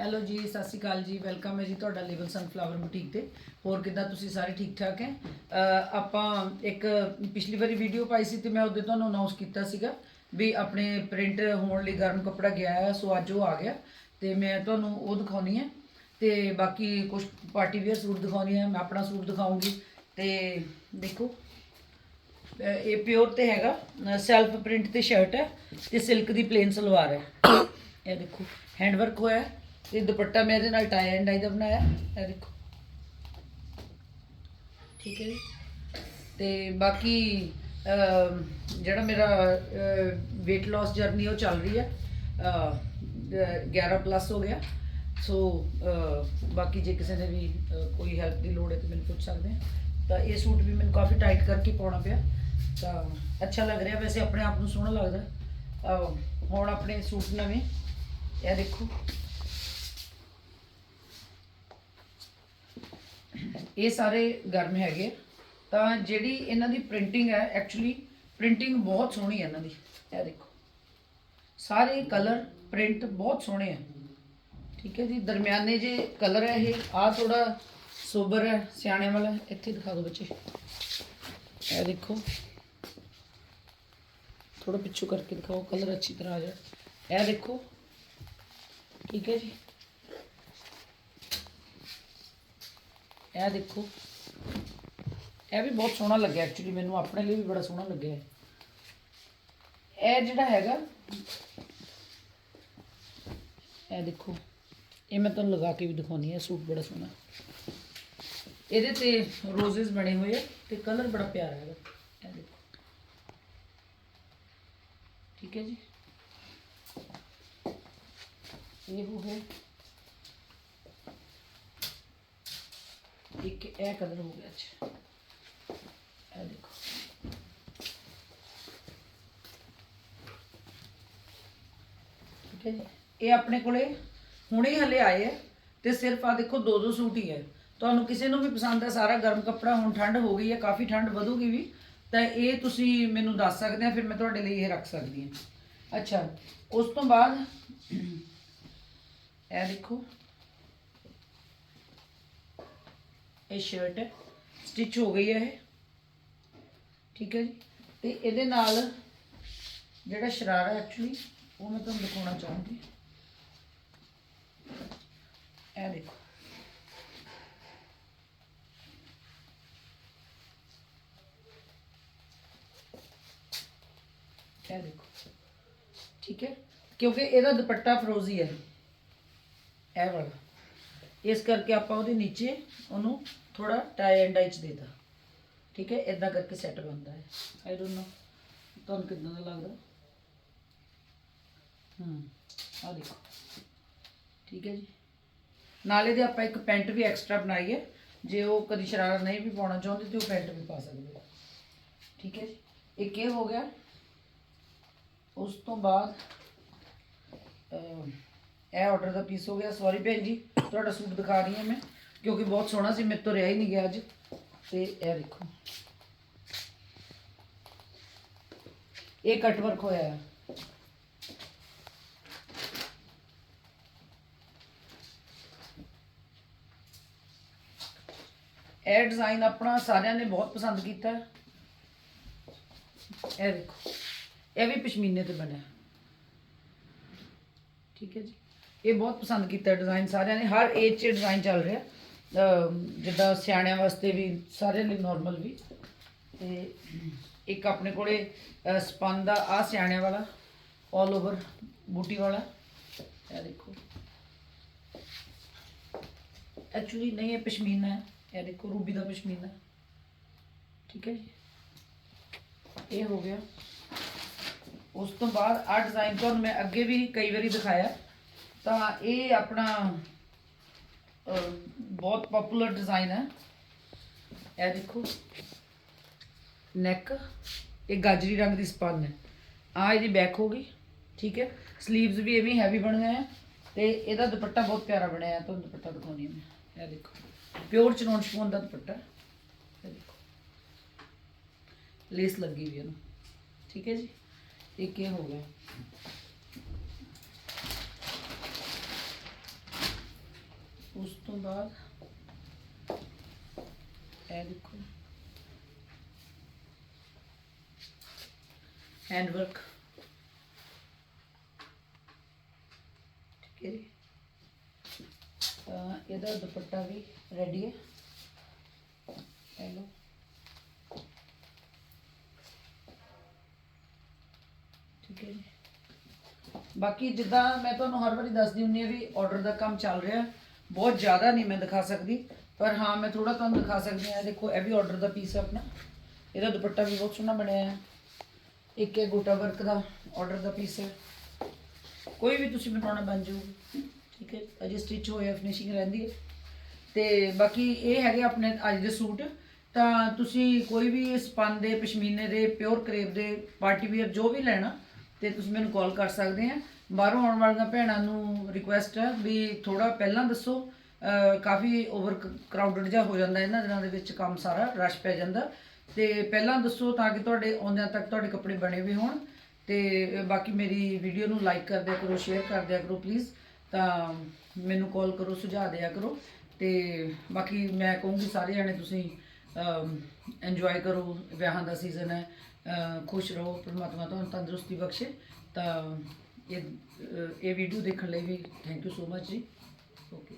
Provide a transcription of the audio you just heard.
Hello ਜੀ, ਸਤਿ ਸ਼੍ਰੀ ਅਕਾਲ ਜੀ, ਵੈਲਕਮ ਹੈ ਜੀ ਤੁਹਾਡਾ ਲੇਬਲ ਸਨਫਲਾਵਰ ਬੁਟੀਕ ਤੇ। ਹੋਰ ਕਿੱਦਾਂ ਤੁਸੀਂ ਸਾਰੇ ਠੀਕ ਠਾਕ ਹੈ? ਆਪਾਂ ਇੱਕ ਪਿਛਲੀ ਵਾਰੀ ਵੀਡੀਓ ਪਾਈ ਸੀ ਤੇ ਮੈਂ ਉਹਦੇ ਤੁਹਾਨੂੰ ਅਨਾਉਂਸ ਕੀਤਾ ਸੀਗਾ ਵੀ ਆਪਣੇ ਪ੍ਰਿੰਟ ਹੋਣ ਲਈ ਗਰਮ ਕੱਪੜਾ ਗਿਆ ਹੈ, ਸੋ ਅੱਜ ਉਹ ਆ ਗਿਆ ਤੇ ਮੈਂ ਤੁਹਾਨੂੰ ਉਹ ਦਿਖਾਉਣੀ ਹੈ ਤੇ ਬਾਕੀ ਕੁਝ ਪਾਰਟੀ ਵੇਅਰ ਸੂਟ ਦਿਖਾਉਣੀ ਹੈ, ਮੈਂ ਆਪਣਾ ਸੂਟ ਦਿਖਾਉਂਗੀ ਤੇ ਦੇਖੋ। ਇਹ ਪਿਓਰ ਤੇ ਹੈਗਾ ਸੈਲਫ ਪ੍ਰਿੰਟ ਤੇ ਸ਼ਰਟ ਹੈ ਤੇ ਸਿਲਕ ਦੀ ਪਲੇਨ ਸਲਵਾਰ ਹੈ। ਇਹ ਦੇਖੋ ਹੈਂਡ ਵਰਕ ਹੋਇਆ ਹੈ। ਤੇ ਦੁਪੱਟਾ ਮੈਂ ਇਹਦੇ ਨਾਲ ਟਾਈ ਐਂਡ ਡਾਈ ਦਾ ਬਣਾਇਆ। ਇਹ ਦੇਖੋ। ਠੀਕ ਹੈ ਜੀ। ਤੇ ਬਾਕੀ ਜਿਹੜਾ ਮੇਰਾ weight loss ਜਰਨੀ ਉਹ ਚੱਲ ਰਹੀ ਹੈ। ਅਹ, 11 ਪਲੱਸ ਹੋ ਗਿਆ। ਸੋ ਬਾਕੀ ਜੇ ਕਿਸੇ ਨੇ ਵੀ ਕੋਈ ਹੈਲਪ ਦੀ ਲੋੜ ਹੈ ਤਾਂ ਮੈਨੂੰ ਪੁੱਛ ਸਕਦੇ ਆ। ਤਾਂ ਇਹ ਸੂਟ ਵੀ ਮੈਨੂੰ ਕਾਫੀ ਟਾਈਟ ਕਰਕੇ ਪਾਉਣਾ ਪਿਆ। ਤਾਂ ਅੱਛਾ ਲੱਗ ਰਿਹਾ। ਵੈਸੇ ਆਪਣੇ ਆਪ ਨੂੰ ਸੋਹਣਾ ਲੱਗਦਾ। ਹੁਣ ਆਪਣੇ ਸੂਟ ਨਵੇਂ। ਇਹ ਦੇਖੋ। ਇਹ ਸਾਰੇ ਗਰਮ ਹੈਗੇ ਆ। ਤਾਂ ਜਿਹੜੀ ਇਹਨਾਂ ਦੀ ਪ੍ਰਿੰਟਿੰਗ ਹੈ ਐਕਚੁਅਲੀ ਪ੍ਰਿੰਟਿੰਗ ਬਹੁਤ ਸੋਹਣੀ ਹੈ ਇਹਨਾਂ ਦੀ। ਇਹ ਦੇਖੋ। ਸਾਰੇ ਕਲਰ ਪ੍ਰਿੰਟ ਬਹੁਤ ਸੋਹਣੇ ਆ। ਠੀਕ ਹੈ ਜੀ? ਦਰਮਿਆਨੇ ਜੇ ਕਲਰ ਹੈ ਇਹ ਆ ਥੋੜਾ ਸੋਬਰ ਹੈ, ਸਿਆਣੇ ਵਾਲਾ। ਇੱਥੇ ਦਿਖਾ ਦਿਓ ਬੱਚੇ। ਇਹ ਦੇਖੋ। ਥੋੜਾ ਪਿੱਛੂ ਕਰਕੇ ਦਿਖਾਓ ਕਲਰ ਅੱਛੀ ਤਰ੍ਹਾਂ ਆ ਜਾਏ ਇਹ ਦੇਖੋ। ਠੀਕ ਹੈ ਜੀ? ਇਹ ਦੇਖੋ। ਇਹ ਵੀ ਬਹੁਤ ਸੋਹਣਾ ਲੱਗਿਆ ਐਕਚੁਅਲੀ ਮੈਨੂੰ ਆਪਣੇ ਲਈ ਵੀ ਬੜਾ ਸੋਹਣਾ ਲੱਗਿਆ ਇਹ। ਜਿਹੜਾ ਹੈਗਾ, ਇਹ ਦੇਖੋ, ਇਹ ਮੈਂ ਤੁਹਾਨੂੰ ਲਗਾ ਕੇ ਵੀ ਦਿਖਾਉਣੀ ਹੈ ਸੂਟ ਬੜਾ ਸੋਹਣਾ। ਇਹਦੇ ਤੇ ਰੋਜ਼ਸ ਬਣੇ ਹੋਏ ਆ ਤੇ ਕਲਰ ਬੜਾ ਪਿਆਰਾ ਹੈਗਾ। ਇਹ ਦੇਖੋ। ਠੀਕ ਹੈ ਜੀ। ਇਹ ਉਹ ਹੈ। ਇੱਕ ਇਹ ਕਲਰ ਹੋ ਗਿਆ ਅੱਛਾ। ਇਹ ਦੇਖੋ। ਠੀਕ ਹੈ ਜੀ। ਇਹ ਆਪਣੇ ਕੋਲੇ ਹੁਣੇ ਹਲੇ ਆਏ ਆ ਤੇ ਸਿਰਫ ਆ ਦੇਖੋ ਦੋ ਦੋ ਸੂਟ ਹੀ ਹੈ ਤੁਹਾਨੂੰ ਕਿਸੇ ਨੂੰ ਵੀ ਪਸੰਦ ਹੈ ਸਾਰਾ ਗਰਮ ਕੱਪੜਾ ਹੁਣ ਠੰਡ ਹੋ ਗਈ ਹੈ ਕਾਫੀ ਠੰਡ ਵਧੂਗੀ ਵੀ, ਤਾਂ ਇਹ ਤੁਸੀਂ ਮੈਨੂੰ ਦੱਸ ਸਕਦੇ ਆ, ਫਿਰ ਮੈਂ ਤੁਹਾਡੇ ਲਈ ਇਹ ਰੱਖ ਸਕਦੀ ਹਾਂ ਅੱਛਾ, ਉਸ ਤੋਂ ਬਾਅਦ ਇਹ ਦੇਖੋ। ਇਹ ਸ਼ਰਟ ਹੈ ਸਟਿਚ ਹੋ ਗਈ ਹੈ ਇਹ। ਠੀਕ ਹੈ ਜੀ। ਤੇ ਇਹਦੇ ਨਾਲ ਜਿਹੜਾ ਸ਼ਰਾਰਾ ਐਕਚੁਅਲੀ ਉਹ ਮੈਂ ਤੁਹਾਨੂੰ ਦਿਖਾਉਣਾ ਚਾਹੂੰਗੀ। ਇਹ ਦੇਖੋ। ਇਹ ਦੇਖੋ। ਠੀਕ ਹੈ। ਕਿਉਂਕਿ ਇਹਦਾ ਦੁਪੱਟਾ ਫਰੋਜ਼ੀ ਹੈ। ਇਹ ਵਾਲਾ। ਇਸ ਕਰਕੇ ਆਪਾਂ ਉਹਦੇ ਨੀਚੇ ਉਹਨੂੰ ਥੋੜਾ ਟਾਈ ਐਂਡ ਡਾਈ ਚ ਦੇਤਾ। ਠੀਕ ਹੈ? ਇਦਾਂ ਕਰਕੇ ਸੈੱਟ ਬਣਦਾ ਹੈ। ਆਈ ਡੋਨਟ ਨੋ ਤੁਹਾਨੂੰ ਕਿਦਾਂ ਦਾ ਲੱਗਦਾ? ਹੂੰ ਆ ਦੇਖੋ। ਠੀਕ ਹੈ ਜੀ। ਨਾਲੇ ਦੇ ਆਪਾਂ ਇੱਕ ਪੈਂਟ ਵੀ ਐਕਸਟਰਾ ਬਣਾਈ ਹੈ। ਜੇ ਉਹ ਕਦੀ ਸ਼ਰਾਰਾ ਨਹੀਂ ਵੀ ਪਾਉਣਾ ਚਾਹੁੰਦੇ ਤੇ ਉਹ ਪੈਂਟ ਵੀ ਪਾ ਸਕਦੇ ਹੋ। ਠੀਕ ਹੈ ਜੀ? ਇੱਕ ਇਹ ਹੋ ਗਿਆ। ਉਸ ਤੋਂ ਬਾਅਦ ਇਹ ਆਰਡਰ ਦਾ ਪੀਸ ਹੋ ਗਿਆ। ਸੌਰੀ ਭੈਣ ਜੀ। ਤੁਹਾਡਾ ਸੂਟ ਦਿਖਾ ਰਹੀ ਹਾਂ ਮੈਂ, ਕਿਉਂਕਿ ਬਹੁਤ ਸੋਹਣਾ ਸੀ, ਮੇਰੇ ਤੋਂ ਰਿਹਾ ਹੀ ਨਹੀਂ ਗਿਆ ਅੱਜ। ਤੇ ਇਹ ਦੇਖੋ। ਇਹ ਕੱਟ ਵਰਕ ਹੋਇਆ ਹੈ ਇਹ ਡਿਜ਼ਾਈਨ ਆਪਣਾ ਸਾਰਿਆਂ ਨੇ ਬਹੁਤ ਪਸੰਦ ਕੀਤਾ। ਇਹ ਦੇਖੋ, ਇਹ ਵੀ ਪਸ਼ਮੀਨੇ ਤੇ ਬਣਿਆ। ਠੀਕ ਹੈ ਜੀ। ਇਹ ਬਹੁਤ ਪਸੰਦ ਕੀਤਾ ਡਿਜ਼ਾਈਨ ਸਾਰਿਆਂ ਨੇ, ਹਰ ਏਜ 'ਚ ਡਿਜ਼ਾਈਨ ਚੱਲ ਰਿਹਾ। ਜਿੱਦਾਂ ਸਿਆਣਿਆਂ ਵਾਸਤੇ ਵੀ ਸਾਰਿਆਂ ਲਈ ਨਾਰਮਲ ਵੀ। ਤੇ ਇੱਕ ਆਪਣੇ ਕੋਲੇ ਸਪਨ ਦਾ ਆ ਸਿਆਣਿਆਂ ਵਾਲਾ 올 ਓਵਰ ਬੂਟੀ ਵਾਲਾ। ਇਹ ਦੇਖੋ। ਐਕਚੁਅਲੀ ਨਹੀਂ, ਇਹ ਪਸ਼ਮੀਨਾ ਹੈ। ਇਹ ਦੇਖੋ, ਰੂਬੀ ਦਾ ਪਸ਼ਮੀਨਾ। ਠੀਕ ਹੈ ਜੀ। ਇਹ ਹੋ ਗਿਆ। ਉਸ ਤੋਂ ਬਾਅਦ ਆ ਡਿਜ਼ਾਈਨ ਤੁਹਾਨੂੰ ਮੈਂ ਅੱਗੇ ਵੀ ਕਈ ਵਾਰੀ ਦਿਖਾਇਆ। ਤਾਂ ਇਹ ਆਪਣਾ ਬਹੁਤ ਪਪੂਲਰ ਡਿਜ਼ਾਈਨ ਹੈ। ਇਹ ਦੇਖੋ ਨੈਕ ਇਹ ਗਾਜਰੀ ਰੰਗ ਦੀ ਸਪਨ ਹੈ। ਆ ਇਹਦੀ ਬੈਕ ਹੋ ਗਈ, ਠੀਕ ਹੈ। 슬ੀਵਸ ਵੀ ਐਵੇਂ ਹੈਵੀ ਬਣ ਗਏ ਆ ਤੇ ਇਹਦਾ ਦੁਪੱਟਾ ਬਹੁਤ ਪਿਆਰਾ ਬਣਿਆ ਹੈ, ਤੁਹਾਨੂੰ ਦੁਪੱਟਾ ਦਿਖਾਉਣੀ ਮੈਂ। ਇਹ ਦੇਖੋ ਪਿਓਰ ਚਨੋਨ ਸ਼ਪੋਨ ਦਾ ਦੁਪੱਟਾ ਇਹ ਦੇਖੋ ਲੇਸ ਲੱਗੀ ਵੀ ਇਹਨੂੰ, ਠੀਕ ਹੈ ਜੀ। ਇਹ ਇਹ ਹੋ ਗਿਆ? ਉਸ ਤੋਂ ਬਾਅਦ ਇਹ ਦੇਖੋ। ਹੈਂਡ ਵਰਕ ਠੀਕ ਹੈ ਜੀ। ਤਾਂ ਇਹਦਾ ਦੁਪੱਟਾ ਵੀ ਰੈਡੀ ਹੈ। ਇਹ ਲਓ ਠੀਕ ਹੈ ਜੀ। ਬਾਕੀ ਜਿੱਦਾਂ ਮੈਂ ਤੁਹਾਨੂੰ ਹਰ ਵਾਰੀ ਦੱਸਦੀ ਹੁੰਨੀ ਆ ਵੀ ਆਰਡਰ ਦਾ ਕੰਮ ਚੱਲ ਰਿਹਾ। ਬਹੁਤ ਜ਼ਿਆਦਾ ਨਹੀਂ ਮੈਂ ਦਿਖਾ ਸਕਦੀ, ਪਰ ਹਾਂ ਮੈਂ ਥੋੜਾ ਤੁਹਾਨੂੰ ਦਿਖਾ ਸਕਦੀ ਹਾਂ। ਦੇਖੋ, ਇਹ ਵੀ ਆਰਡਰ ਦਾ ਪੀਸ ਹੈ ਆਪਣਾ। ਇਹਦਾ ਦੁਪੱਟਾ ਵੀ ਬਹੁਤ ਸੋਹਣਾ ਬਣਿਆ ਹੈ। ਇੱਕ ਇਹ ਗੋਟਾ ਵਰਕ ਦਾ ਆਰਡਰ ਦਾ ਪੀਸ ਹੈ। ਕੋਈ ਵੀ ਤੁਸੀਂ ਬਣਾਉਣਾ ਬਣ ਜਾਊ। ਠੀਕ ਹੈ, ਅਜੇ ਸਟਿਚ ਹੋਇਆ ਫਿਨਿਸ਼ਿੰਗ ਰਹਿੰਦੀ ਹੈ। ਤੇ ਬਾਕੀ ਇਹ ਹੈਗੇ ਆਪਣੇ ਅੱਜ ਦੇ ਸੂਟ। ਤਾਂ ਤੁਸੀਂ ਕੋਈ ਵੀ ਸਪਨ ਦੇ ਪਸ਼ਮੀਨੇ ਦੇ ਪਿਓਰ ਕਰੇਪ ਦੇ ਪਾਰਟੀ ਵੀਅਰ ਜੋ ਵੀ ਲੈਣਾ ਤੇ ਤੁਸੀਂ ਮੈਨੂੰ ਕਾਲ ਕਰ ਸਕਦੇ ਆ। ਬਾਹਰੋਂ ਆਉਣ ਵਾਲੀਆਂ ਭੈਣਾਂ ਨੂੰ ਰਿਕੁਐਸਟ ਹੈ ਵੀ ਥੋੜਾ ਪਹਿਲਾਂ ਦੱਸੋ ਕਾਫੀ ਓਵਰ ਕਰਾਊਡਡ ਜਿਹਾ ਹੋ ਜਾਂਦਾ ਇਹਨਾਂ ਦਿਨਾਂ ਦੇ ਵਿੱਚ ਕੰਮ ਸਾਰਾ, ਰਸ਼ ਪੈ ਜਾਂਦਾ। ਤੇ ਪਹਿਲਾਂ ਦੱਸੋ ਤਾਂ ਕਿ ਤੁਹਾਡੇ ਆਉਂਦਿਆਂ ਤੱਕ ਤੁਹਾਡੇ ਕੱਪੜੇ ਬਣੇ ਵੀ ਹੋਣ। ਤੇ ਬਾਕੀ ਮੇਰੀ ਵੀਡੀਓ ਨੂੰ ਲਾਈਕ ਕਰ ਦਿਆ ਕਰੋ ਸ਼ੇਅਰ ਕਰ ਦਿਆ ਕਰੋ ਪਲੀਜ਼ ਤਾਂ ਮੈਨੂੰ ਕਾਲ ਕਰੋ, ਸੁਝਾਅ ਦਿਆ ਕਰੋ। ਤੇ ਬਾਕੀ ਮੈਂ ਕਹੂੰਗੀ ਸਾਰੇ ਜਾਣੇ ਤੁਸੀਂ ਇੰਜੋਏ ਕਰੋ, ਵਿਆਹਾਂ ਦਾ ਸੀਜ਼ਨ ਹੈ ਖੁਸ਼ ਰਹੋ, ਪਰਮਾਤਮਾ ਤੁਹਾਨੂੰ ਤੰਦਰੁਸਤੀ ਬਖਸ਼ੇ। ਤਾਂ ਇਹ ਇਹ ਵੀਡੀਓ ਦੇਖਣ ਲਈ ਵੀ ਥੈਂਕ ਯੂ ਸੋ ਮਚ ਜੀ। ਓਕੇ